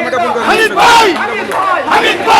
হামিদ ভাই! হামিদ ভাই!